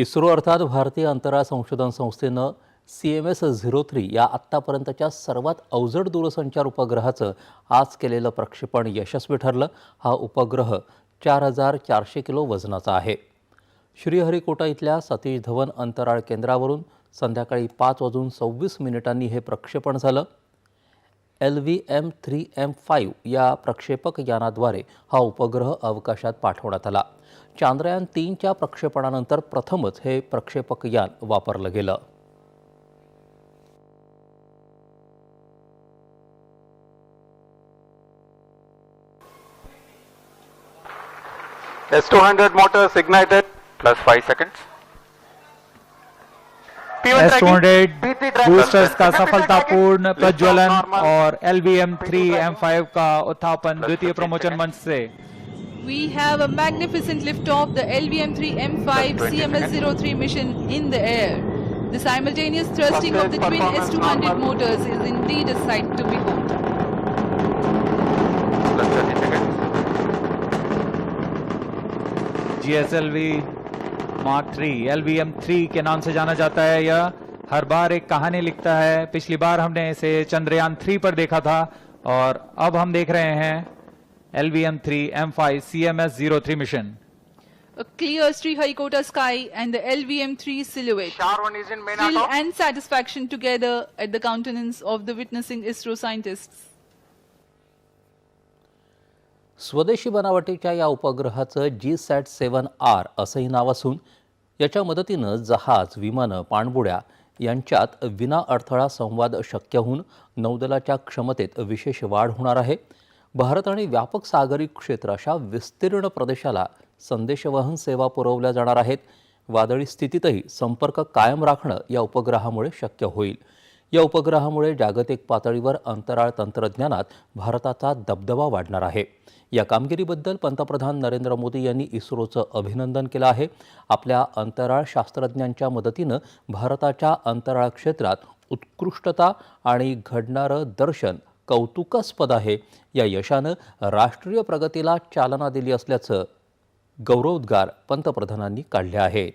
इस्रो अर्थात भारतीय अंतराळ संशोधन संस्थेनं C M S zero three या आत्तापर्यंतच्या सर्वात अवजड दूरसंचार उपग्रहाचं आज केलेलं प्रक्षेपण यशस्वी ठरलं. हा उपग्रह चार हजार चारशे किलो वजनाचा आहे. श्रीहरिकोटा इथल्या सतीश धवन अंतराळ केंद्रावरून संध्याकाळी पाच वाजून सव्वीस मिनिटांनी हे प्रक्षेपण झालं. L V M three M five या प्रक्षेपक यानाद्वारे हा उपग्रह अवकाशात पाठवण्यात आला चांद्रयान तीनच्या प्रक्षेपणानंतर प्रथमच हे प्रक्षेपक यान वापरलं गेलं S200 motors ignited plus 5 seconds. P1 S200 boosters का सफलतापूर्ण प्रज्वलन Lift off. और L V M three M five का उत्थापन द्वितीय 15 प्रमोचन मंच से We have a magnificent liftoff, the LVM-3M5 Plus 20 CMS-03 mission in the air. The simultaneous thrusting of the twin S200 motors is indeed a sight to behold. Plus 30 seconds. G S L V mark three L V M three के नाम से जाना जाता है यह हर बार एक कहानी लिखता है पिछली बार हमने इसे चंद्रयान थ्री पर देखा था और अब हम देख रहे हैं L V M three M five C M S zero three mission A clear Sriharikota sky and the LVM-3 silhouette. Char one is in main Thrill auto. and satisfaction together at the countenance of the witnessing ISRO scientists. स्वदेशी बनावटीच्या या उपग्रहाचं जी सॅट सेवन R असंही नाव असून याच्या मदतीनं जहाज विमानं पाणबुड्या यांच्यात विना अडथळा संवाद शक्य होऊन नौदलाच्या क्षमतेत विशेष वाढ होणार आहे. भारत आणि व्यापक सागरी क्षेत्र अशा विस्तीर्ण प्रदेशाला संदेशवहन सेवा पुरवल्या जाणार आहेत. वादळी स्थितीतही संपर्क कायम राखणं या उपग्रहामुळे शक्य होईल. या उपग्रहामुळे जागतिक पातळीवर अंतराळ तंत्रज्ञानात भारताचा दबदबा वाढणार आहे. या कामगिरीबद्दल पंतप्रधान नरेंद्र मोदी यांनी इस्रोचं अभिनंदन केलं आहे. आपल्या अंतराळ शास्त्रज्ञांच्या मदतीनं भारताच्या अंतराळ क्षेत्रात उत्कृष्टता आणि घडणारं दर्शन कौतुकास्पद आहे. या यशानं राष्ट्रीय प्रगतीला चालना दिली असल्याचं गौरवोद्गार पंतप्रधानांनी काढले आहेत.